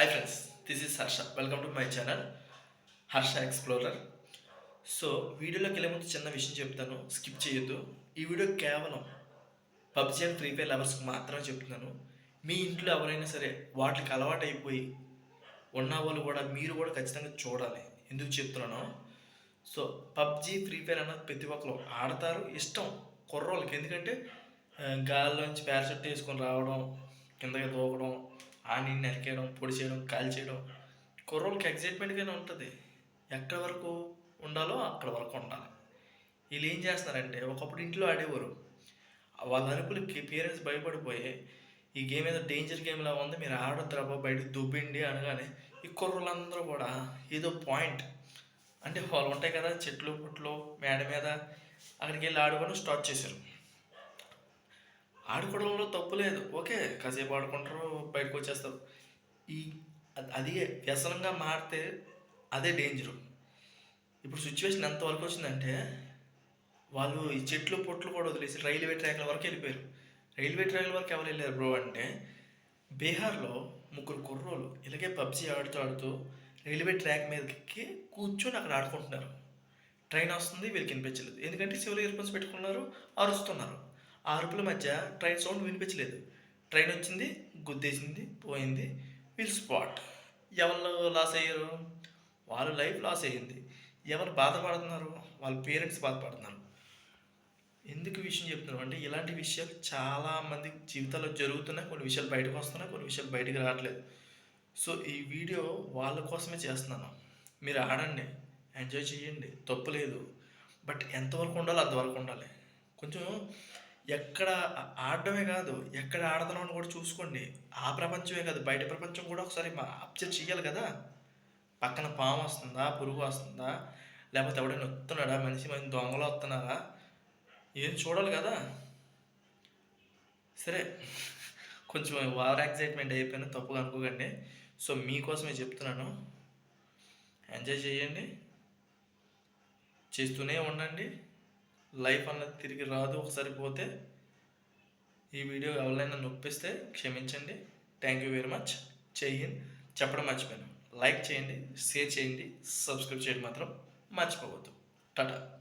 Hi friends this is Harsha welcome to my channel Harsha explorer so వీడియోలోకి వెళ్ళే ముందు చిన్న విషయం చెప్తాను. స్కిప్ చేయొద్దు. ఈ వీడియో కేవలం పబ్జీ అండ్ ఫ్రీ ఫైర్ లవర్స్కి మాత్రమే చెప్తున్నాను. మీ ఇంట్లో ఎవరైనా సరే వాటికి అలవాటు అయిపోయి ఉన్న వాళ్ళు కూడా మీరు కూడా ఖచ్చితంగా చూడాలి. ఎందుకు చెప్తున్నాను? సో పబ్జీ ఫ్రీ ఫైర్ అన్నది ప్రతి ఒక్కరు ఆడతారు. ఇష్టం కుర్రోళ్ళకి. ఎందుకంటే ఆ, గాల్లోంచి ప్యారషూట్ వేసుకొని రావడం కిందకి దూకడం ఆని నరికేయడం పొడి చేయడం కాల్ చేయడం కుర్రోళ్ళకి ఎగ్జైట్మెంట్గానే ఉంటుంది. ఎక్కడి వరకు ఉండాలో అక్కడ వరకు ఉండాలి. వీళ్ళు ఏం చేస్తున్నారంటే ఒకప్పుడు ఇంట్లో ఆడేవారు. వాళ్ళ అరుపులకి పేరెంట్స్ భయపడిపోయి ఈ గేమ్ ఏదో డేంజర్ గేమ్ లాగా ఉంది మీరు ఆడొద్దురాబా బయటకు దుబ్బిండి అనగానే ఈ కుర్రోళ్ళందరూ కూడా ఏదో పాయింట్ అంటే వాళ్ళు ఉంటాయి కదా చెట్లు పుట్లు మేడ మీద అక్కడికి వెళ్ళి ఆడుకొని స్టార్ట్ చేశారు. ఆడుకోవడంలో తప్పు లేదు. ఓకే కాసేపు ఆడుకుంటారు బయటకు వచ్చేస్తారు. ఈ అది వ్యసనంగా మారితే అదే డేంజరు. ఇప్పుడు సిచ్యువేషన్ ఎంతవరకు వచ్చిందంటే వాళ్ళు ఈ చెట్లు పొట్లు కూడా వదిలేసి రైల్వే ట్రాక్ల వరకు వెళ్ళిపోయారు. రైల్వే ట్రాక్ల వరకు ఎవరు వెళ్ళారు బ్రో అంటే బీహార్లో ముగ్గురు కుర్రోలు ఇలాగే పబ్జీ ఆడుతూ ఆడుతూ రైల్వే ట్రాక్ మీదకి కూర్చొని అక్కడ ఆడుకుంటున్నారు. ట్రైన్ వస్తుంది వీళ్ళకి వినిపించలేదు. ఎందుకంటే సివిల్ ఇయర్ఫోన్స్ పెట్టుకున్నారు అరుస్తున్నారు. ఆ అరుపుల మధ్య ట్రైన్ సౌండ్ వినిపించలేదు. ట్రైన్ వచ్చింది గుద్దేసింది పోయింది. విల్ స్పాట్ ఎవరు లాస్ అయ్యారు? వాళ్ళ లైఫ్ లాస్ అయ్యింది. ఎవరు బాధపడుతున్నారు? వాళ్ళ పేరెంట్స్ బాధపడుతున్నారు. ఎందుకు విషయం చెప్తున్నాను అంటే ఇలాంటి విషయాలు చాలా మంది జీవితాల్లో జరుగుతున్నాయి. కొన్ని విషయాలు బయటకు వస్తున్నాయి కొన్ని విషయాలు బయటకు రావట్లేదు. సో ఈ వీడియో వాళ్ళ కోసమే చేస్తున్నాను. మీరు ఆడండి. ఎంజాయ్ చేయండి. తప్పు లేదు. బట్ ఎంతవరకు ఉండాలో అంతవరకు ఉండాలి. కొంచెం ఎక్కడ ఆడటమే ఆడడమే కాదు ఎక్కడ ఆడుతున్నామని కూడా చూసుకోండి. ఆ ప్రపంచమే కాదు బయట ప్రపంచం కూడా ఒకసారి అబ్జర్వ్ చేయాలి కదా. పక్కన పాము వస్తుందా పురుగు వస్తుందా లేకపోతే ఎవడైనా వస్తున్నాడా మనిషి మంచి దొంగలు వస్తున్నారా ఏం చూడాలి కదా. సరే కొంచెం ఓవర్ ఎగ్జైట్మెంట్ అయిపోయినా తప్పుగా అనుకోకండి. సో మీకోసమే చెప్తున్నాను. ఎంజాయ్ చేయండి. చేస్తూనే ఉండండి. లైఫ్ అన్నది తిరిగి రాదు ఒకసారి పోతే ఈ వీడియో ఎవరైనా నొప్పిస్తే క్షమించండి. థ్యాంక్ యూ వెరీ మచ్ చేయండి చెప్పడం మర్చిపోయాను. లైక్ చేయండి షేర్ చేయండి సబ్స్క్రైబ్ చేయడం మాత్రం మర్చిపోవద్దు. టాటా